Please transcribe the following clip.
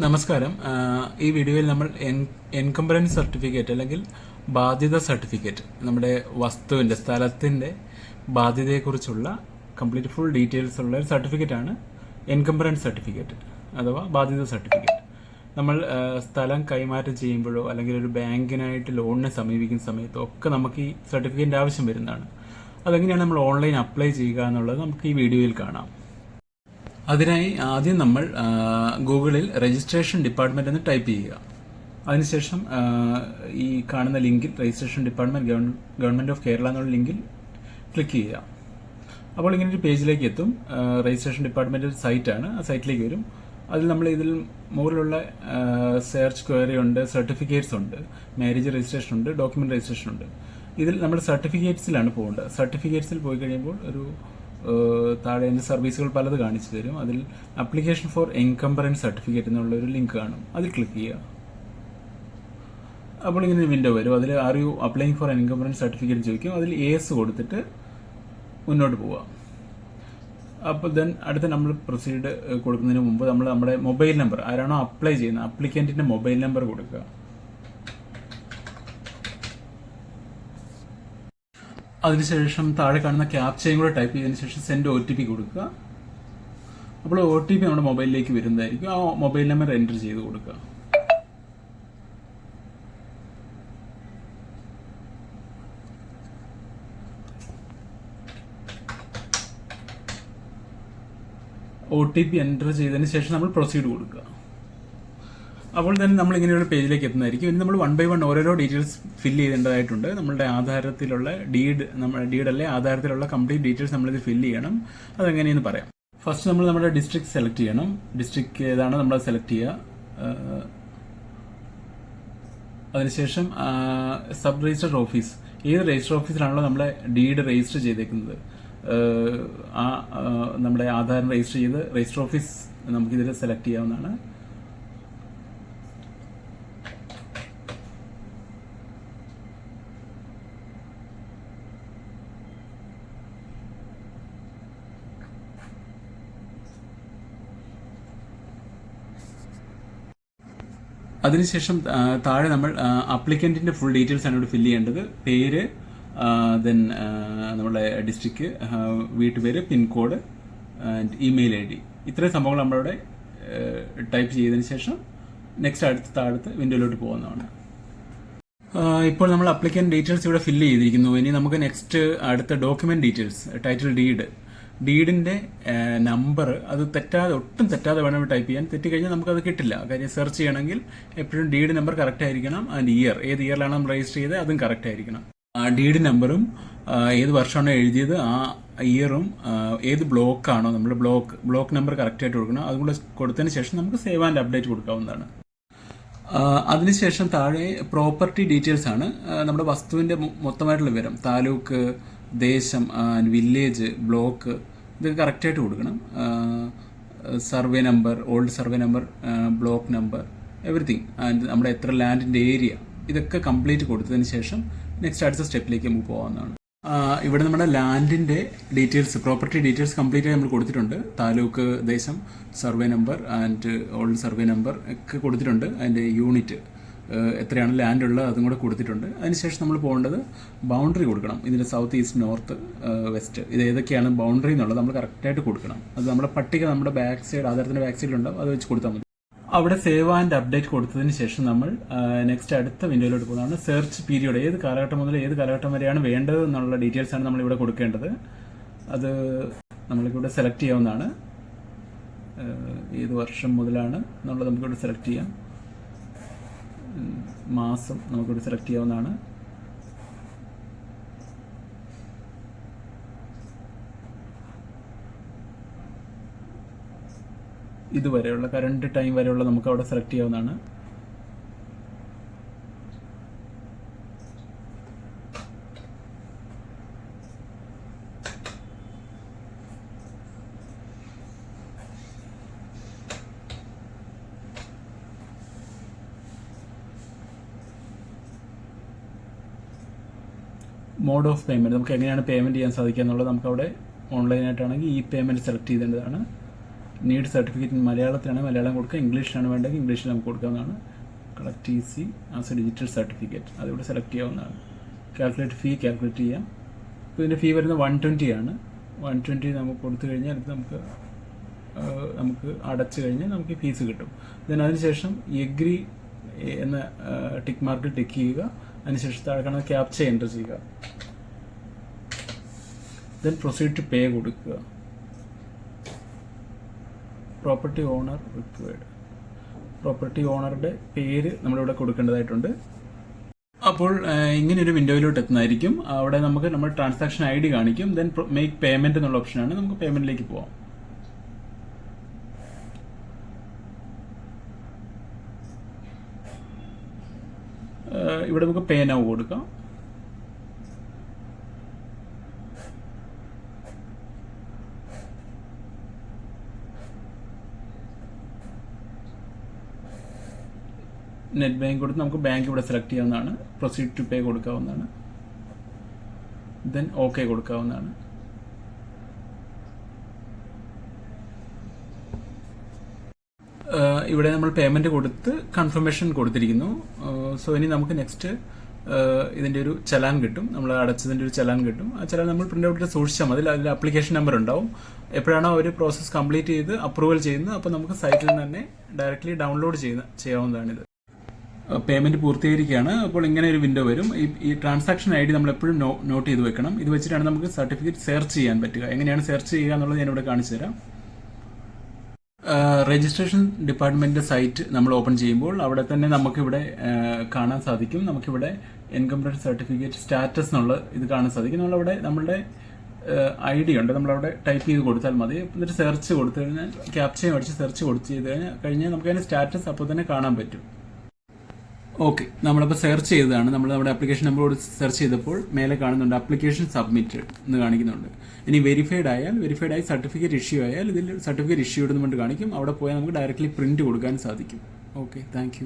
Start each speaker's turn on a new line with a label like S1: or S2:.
S1: നമസ്കാരം. ഈ വീഡിയോയിൽ നമ്മൾ എൻകംബറൻസ് സർട്ടിഫിക്കറ്റ് അല്ലെങ്കിൽ ബാധ്യത സർട്ടിഫിക്കറ്റ് നമ്മുടെ വസ്തുവിന്റെ സ്ഥലത്തിന്റെ ബാധ്യതയെക്കുറിച്ചുള്ള കംപ്ലീറ്റ് ഫുൾ ഡീറ്റെയിൽസ് ഉള്ള ഒരു സർട്ടിഫിക്കറ്റ് ആണ് എൻകംബറൻസ് സർട്ടിഫിക്കറ്റ് അഥവാ ബാധ്യത സർട്ടിഫിക്കറ്റ്. നമ്മൾ സ്ഥലം കൈമാറ്റം ചെയ്യുമ്പോഴോ അല്ലെങ്കിൽ ഒരു ബാങ്കിനായിട്ട് ലോണിനെ സമീപിക്കുന്ന സമയത്തോ ഒക്കെ നമുക്ക് ഈ സർട്ടിഫിക്കറ്റിന്റെ ആവശ്യം വരുന്നതാണ്. അതെങ്ങനെയാണ് നമ്മൾ ഓൺലൈൻ അപ്ലൈ ചെയ്യുക എന്നുള്ളത് നമുക്ക് ഈ വീഡിയോയിൽ കാണാം. അതിനായി ആദ്യം നമ്മൾ ഗൂഗിളിൽ രജിസ്ട്രേഷൻ ഡിപ്പാർട്ട്മെന്റ് എന്ന് ടൈപ്പ് ചെയ്യുക. അതിനുശേഷം ഈ കാണുന്ന ലിങ്കിൽ registration department government of Kerala എന്നുള്ള ലിങ്കിൽ ക്ലിക്ക് ചെയ്യുക. അപ്പോൾ ഇങ്ങനെ ഒരു പേജിലേക്ക് എത്തും. രജിസ്ട്രേഷൻ ഡിപ്പാർട്ട്മെന്റ് സൈറ്റാണ് ആ സൈറ്റിലേക്ക് വരും. അതിൽ നമ്മൾ ഇതിൽ മുകളിലുള്ള സെർച്ച് ക്വയറി ഉണ്ട് സർട്ടിഫിക്കറ്റ്സ് ഉണ്ട് മാരേജ് രജിസ്ട്രേഷൻ ഉണ്ട് ഡോക്യുമെന്റ് രജിസ്ട്രേഷൻ ഉണ്ട്. ഇതിൽ നമ്മൾ സർട്ടിഫിക്കറ്റ്സിലാണ് പോകേണ്ടത്. സർട്ടിഫിക്കറ്റ്സിൽ പോയി കഴിയുമ്പോൾ ഒരു താഴെ അതിന്റെ സർവീസുകൾ പലത് കാണിച്ചു തരും. അതിൽ അപ്ലിക്കേഷൻ ഫോർ എൻകംബറൻസ് സർട്ടിഫിക്കറ്റ് എന്നുള്ള ഒരു ലിങ്ക് കാണും. അതിൽ ക്ലിക്ക് ചെയ്യുക. അപ്പോൾ ഇങ്ങനെ വിൻഡോ വരും. അതിൽ are you applying for encumbrance certificate ചോദിക്കും. അതിൽ എസ് കൊടുത്തിട്ട് മുന്നോട്ട് പോവുക. അപ്പോൾ ദെൻ അടുത്ത നമ്മൾ പ്രൊസീഡ് കൊടുക്കുന്നതിന് മുമ്പ് നമ്മൾ നമ്മുടെ മൊബൈൽ നമ്പർ ആരാണോ അപ്ലൈ ചെയ്യുന്നത് അപ്ലിക്കന്റിന്റെ മൊബൈൽ നമ്പർ കൊടുക്കുക. അതിനുശേഷം താഴെ കാണുന്ന ക്യാപ്ചയും കൂടെ ടൈപ്പ് ചെയ്തതിനു ശേഷം സെൻഡ് ഒ ടി പി കൊടുക്കുക. അപ്പോൾ ഒ ടി പി നമ്മുടെ മൊബൈലിലേക്ക് വരുന്നതായിരിക്കും. ആ മൊബൈൽ നമ്പർ എന്റർ ചെയ്ത് കൊടുക്കുക. ഒ ടി പി എന്റർ ചെയ്തതിന് ശേഷം നമ്മൾ പ്രൊസീഡ് കൊടുക്കുക. അപ്പോൾ തന്നെ നമ്മൾ ഇങ്ങനെ ഒരു പേജിലേക്ക് എത്തുന്നതായിരിക്കും. ഇനി നമ്മൾ വൺ ബൈ വൺ ഓരോരോ ഡീറ്റെയിൽസ് ഫില്ല് ചെയ്യേണ്ടതായിട്ടുണ്ട്. നമ്മളുടെ ആധാരത്തിലുള്ള ഡീഡ് നമ്മുടെ ഡീഡല്ലേ ആധാരത്തിലുള്ള കംപ്ലീറ്റ് ഡീറ്റെയിൽസ് നമ്മളിത് ഫില്ല് ചെയ്യണം. അതെങ്ങനെയെന്ന് പറയാം. ഫസ്റ്റ് നമ്മൾ നമ്മുടെ ഡിസ്ട്രിക്ട് സെലക്ട് ചെയ്യണം. ഡിസ്ട്രിക്ട് ഏതാണ് നമ്മൾ സെലക്ട് ചെയ്യുക? അതിനുശേഷം സബ് രജിസ്റ്റർ ഓഫീസ് ഏത് രജിസ്റ്റർ ഓഫീസിലാണല്ലോ നമ്മളെ ഡീഡ് രജിസ്റ്റർ ചെയ്തേക്കുന്നത്? ആ നമ്മുടെ ആധാരം രജിസ്റ്റർ ചെയ്ത് രജിസ്റ്റർ ഓഫീസ് നമുക്കിതിൽ സെലക്ട് ചെയ്യാവുന്നതാണ്. അതിനുശേഷം താഴെ നമ്മൾ അപ്ലിക്കന്റിന്റെ ഫുൾ ഡീറ്റെയിൽസ് ആണ് ഇവിടെ ഫില്ല് ചെയ്യേണ്ടത്. പേര് ദെൻ നമ്മുടെ ഡിസ്ട്രിക്ട് വീട്ടുപേര് pincode and email I D ഇത്രയും സംഭവങ്ങൾ നമ്മളിവിടെ ടൈപ്പ് ചെയ്തതിന് ശേഷം നെക്സ്റ്റ് അടുത്ത താഴത്ത് വിൻഡോയിലോട്ട് പോകുന്നതാണ്. ഇപ്പോൾ നമ്മൾ അപ്ലിക്കൻ ഡീറ്റെയിൽസ് ഇവിടെ ഫില്ല് ചെയ്തിരിക്കുന്നു. ഇനി നമുക്ക് നെക്സ്റ്റ് അടുത്ത ഡോക്യുമെന്റ് ഡീറ്റെയിൽസ് ടൈറ്റിൽ ഡീഡ് ഡീഡിന്റെ നമ്പർ അത് തെറ്റാതെ ഒട്ടും തെറ്റാതെ വേണം ടൈപ്പ് ചെയ്യാൻ. തെറ്റിക്കഴിഞ്ഞാൽ നമുക്കത് കിട്ടില്ല. കാര്യം സെർച്ച് ചെയ്യണമെങ്കിൽ എപ്പോഴും ഡീഡ് നമ്പർ കറക്റ്റ് ആയിരിക്കണം. ആൻഡ് ഇയർ ഏത് ഇയറിലാണ് നമ്മൾ രജിസ്റ്റർ ചെയ്തത് അതും കറക്റ്റ് ആയിരിക്കണം. ഡീഡ് നമ്പറും ഏത് വർഷമാണ് എഴുതിയത് ആ ഇയറും ഏത് ബ്ലോക്കാണോ നമ്മൾ ബ്ലോക്ക് ബ്ലോക്ക് നമ്പർ കറക്റ്റ് ആയിട്ട് കൊടുക്കണം. അതും കൂടെ കൊടുത്തതിന് ശേഷം നമുക്ക് സേവ് ആൻഡ് അപ്ഡേറ്റ് കൊടുക്കാവുന്നതാണ്. അതിനുശേഷം താഴെ പ്രോപ്പർട്ടി ഡീറ്റെയിൽസ് ആണ് നമ്മുടെ വസ്തുവിന്റെ മൊത്തമായിട്ടുള്ള വിവരം. താലൂക്ക് ദേശം വില്ലേജ് ബ്ലോക്ക് ഇതൊക്കെ കറക്റ്റായിട്ട് കൊടുക്കണം. Survey number old survey number block number everything and നമ്മുടെ എത്ര ലാൻഡിന്റെ ഏരിയ ഇതൊക്കെ കംപ്ലീറ്റ് കൊടുത്തതിന് ശേഷം നെക്സ്റ്റ് അടുത്ത സ്റ്റെപ്പിലേക്ക് നമുക്ക് പോകാവുന്നതാണ്. ഇവിടെ നമ്മുടെ ലാൻഡിന്റെ ഡീറ്റെയിൽസ് പ്രോപ്പർട്ടി ഡീറ്റെയിൽസ് കംപ്ലീറ്റ് നമ്മൾ കൊടുത്തിട്ടുണ്ട്. താലൂക്ക് ദേശം survey number and old survey number ഒക്കെ കൊടുത്തിട്ടുണ്ട്. അതിന്റെ യൂണിറ്റ് എത്രയാണ് ലാൻഡ് ഉള്ളത് അതും കൂടെ കൊടുത്തിട്ടുണ്ട്. അതിനുശേഷം നമ്മൾ പോകേണ്ടത് ബൗണ്ടറി കൊടുക്കണം. ഇതിന്റെ സൗത്ത് ഈസ്റ്റ് നോർത്ത് വെസ്റ്റ് ഇത് ഏതൊക്കെയാണ് ബൗണ്ടറി എന്നുള്ളത് നമ്മൾ കറക്റ്റായിട്ട് കൊടുക്കണം. അത് നമ്മുടെ പട്ടിക നമ്മുടെ ബാക്ക് സൈഡ് ആധാരത്തിന്റെ ബാക്ക് സൈഡിലുണ്ടാവും അത് വെച്ച് കൊടുത്താൽ മതി. അവിടെ സേവ് ആൻഡ് അപ്ഡേറ്റ് കൊടുത്തതിന് ശേഷം നമ്മൾ നെക്സ്റ്റ് അടുത്ത വിൻഡോയിലോട്ട് പോകുന്നതാണ് സെർച്ച് പീരിയഡ് ഏത് കാലഘട്ടം മുതൽ ഏത് കാലഘട്ടം വരെയാണ് വേണ്ടത് എന്നുള്ള ഡീറ്റെയിൽസ് ആണ് നമ്മളിവിടെ കൊടുക്കേണ്ടത്. അത് നമ്മൾക്കിവിടെ സെലക്ട് ചെയ്യാവുന്നതാണ്. ഏത് വർഷം മുതലാണ് എന്നുള്ളത് നമുക്കിവിടെ സെലക്ട് ചെയ്യാം. മാസം നമുക്കിവിടെ സെലക്ട് ചെയ്യാവുന്നതാണ്. ഇതുവരെയുള്ള കറണ്ട് ടൈം വരെയുള്ള നമുക്ക് അവിടെ സെലക്ട് ചെയ്യാവുന്നതാണ്. മോഡ് ഓഫ് പേയ്മെന്റ് നമുക്ക് എങ്ങനെയാണ് പേയ്മെന്റ് ചെയ്യാൻ സാധിക്കുക എന്നുള്ളത് നമുക്ക് അവിടെ ഓൺലൈനായിട്ടാണെങ്കിൽ ഈ പേയ്മെന്റ് സെലക്ട് ചെയ്തേണ്ടതാണ്. നീഡ് സർട്ടിഫിക്കറ്റ് മലയാളത്തിലാണ് മലയാളം കൊടുക്കുക ഇംഗ്ലീഷിലാണ് വേണ്ടത് ഇംഗ്ലീഷിൽ നമുക്ക് കൊടുക്കാവുന്നതാണ്. Collect T C as a digital certificate അതിവിടെ സെലക്ട് ചെയ്യാവുന്നതാണ്. കാൽക്കുലേറ്റ് ഫീ കാൽക്കുലേറ്റ് ചെയ്യാം. ഇപ്പോൾ ഇതിന്റെ ഫീ വരുന്നത് വൺ ട്വന്റി ആണ്. വൺ ട്വന്റി നമുക്ക് കൊടുത്തു കഴിഞ്ഞാൽ ഇത് നമുക്ക് നമുക്ക് അടച്ചു കഴിഞ്ഞാൽ നമുക്ക് ഫീസ് കിട്ടും. ദെൻ അതിനുശേഷം എഗ്രി എന്ന ടിക്ക് മാർക്ക് ടിക്ക് ചെയ്യുക. അതിനുശേഷം താഴെ കാണുന്ന എന്റർ ചെയ്യുക ദെൻ പ്രൊസീഡ് ടു പേ കൊടുക്കുക. പ്രോപ്പർട്ടി ഓണർ റിക്വേർഡ് പ്രോപ്പർട്ടി ഓണറുടെ പേര് നമ്മളിവിടെ കൊടുക്കേണ്ടതായിട്ടുണ്ട്. അപ്പോൾ ഇങ്ങനെ ഒരു വിൻഡോയിലോട്ട് എത്തുന്നതായിരിക്കും. അവിടെ നമുക്ക് നമ്മൾ ട്രാൻസാക്ഷൻ ഐ ഡി കാണിക്കും. ദെൻ മേക്ക് പേയ്മെന്റ് എന്നുള്ള ഓപ്ഷനാണ് നമുക്ക് പേയ്മെന്റിലേക്ക് പോവാം. ഇവിടെ നമുക്ക് പേന കൊടുക്കാം. നെറ്റ് ബാങ്ക് കൊടുത്ത് നമുക്ക് ബാങ്ക് ഇവിടെ സെലക്ട് ചെയ്യാവുന്നതാണ്. പ്രൊസീഡ് ടു പേ കൊടുക്കാവുന്നതാണ്. ദെൻ ഓക്കെ കൊടുക്കാവുന്നതാണ്. ഇവിടെ നമ്മൾ പേയ്മെന്റ് കൊടുത്ത് കൺഫർമേഷൻ കൊടുത്തിരിക്കുന്നു. സോ ഇനി നമുക്ക് നെക്സ്റ്റ് ഇതിന്റെ ഒരു ചലാൻ കിട്ടും. നമ്മൾ അടച്ചതിന്റെ ഒരു ചലാൻ കിട്ടും. ആ ചലാൻ നമ്മൾ പ്രിന്റ് ഔട്ടിൽ സൂക്ഷിച്ചാൽ മതി. അതിൽ അപ്ലിക്കേഷൻ നമ്പർ ഉണ്ടാവും. എപ്പോഴാണോ ഒരു പ്രോസസ് കംപ്ലീറ്റ് ചെയ്ത് അപ്രൂവൽ ചെയ്യുന്നത് അപ്പോൾ നമുക്ക് സൈറ്റിൽ തന്നെ ഡയറക്റ്റ്ലി ഡൗൺലോഡ് ചെയ്യുന്ന ചെയ്യാവുന്നതാണിത്. പേയ്മെന്റ് പൂർത്തീകരിക്കുകയാണ്. അപ്പോൾ ഇങ്ങനെ ഒരു വിൻഡോ വരും. ഈ ട്രാൻസാക്ഷൻ ഐ ഡി നമ്മൾ എപ്പോഴും നോട്ട് ചെയ്ത് വെക്കണം. ഇത് വെച്ചിട്ടാണ് നമുക്ക് സർട്ടിഫിക്കറ്റ് സെർച്ച് ചെയ്യാൻ പറ്റുക. എങ്ങനെയാണ് സെർച്ച് ചെയ്യുക എന്നുള്ളത് ഞാനിവിടെ കാണിച്ചു തരാം രജിസ്ട്രേഷൻ ഡിപ്പാർട്ട്മെന്റ് സൈറ്റ് നമ്മൾ ഓപ്പൺ ചെയ്യുമ്പോൾ അവിടെ തന്നെ നമുക്കിവിടെ കാണാൻ സാധിക്കും. നമുക്കിവിടെ ഇൻകം ടാക്സ് സർട്ടിഫിക്കറ്റ് സ്റ്റാറ്റസ് എന്നുള്ള ഇത് കാണാൻ സാധിക്കും. നമ്മളവിടെ നമ്മളുടെ ഐ ഡി ഉണ്ട്. നമ്മളവിടെ ടൈപ്പ് ചെയ്ത് കൊടുത്താൽ മതി. എന്നിട്ട് സെർച്ച് കൊടുത്തു കഴിഞ്ഞാൽ ക്യാപ്ചയും അടിച്ച് സെർച്ച് കൊടുത്ത് ചെയ്ത് കഴിഞ്ഞാൽ കഴിഞ്ഞാൽ നമുക്ക് അതിന്റെ സ്റ്റാറ്റസ് അപ്പോൾ തന്നെ കാണാൻ പറ്റും. ഓക്കെ നമ്മളിപ്പോൾ സെർച്ച് ചെയ്തതാണ്. നമ്മൾ നമ്മുടെ ആപ്ലിക്കേഷൻ നമ്പറോട് സെർച്ച് ചെയ്തപ്പോൾ മേലെ കാണുന്നുണ്ട് ആപ്ലിക്കേഷൻ സബ്മിറ്റഡ് എന്ന് കാണിക്കുന്നുണ്ട്. ഇനി വെരിഫൈഡ് ആയാൽ വെരിഫൈഡ് ആയി സർട്ടിഫിക്കറ്റ് ഇഷ്യൂ ആയാൽ ഇതിൽ സർട്ടിഫിക്കറ്റ് ഇഷ്യൂ ഇടുന്നുകൊണ്ട് കാണിക്കും. അവിടെ പോയാൽ നമുക്ക് ഡയറക്റ്റ്ലി പ്രിന്റ് കൊടുക്കാൻ സാധിക്കും. Okay thank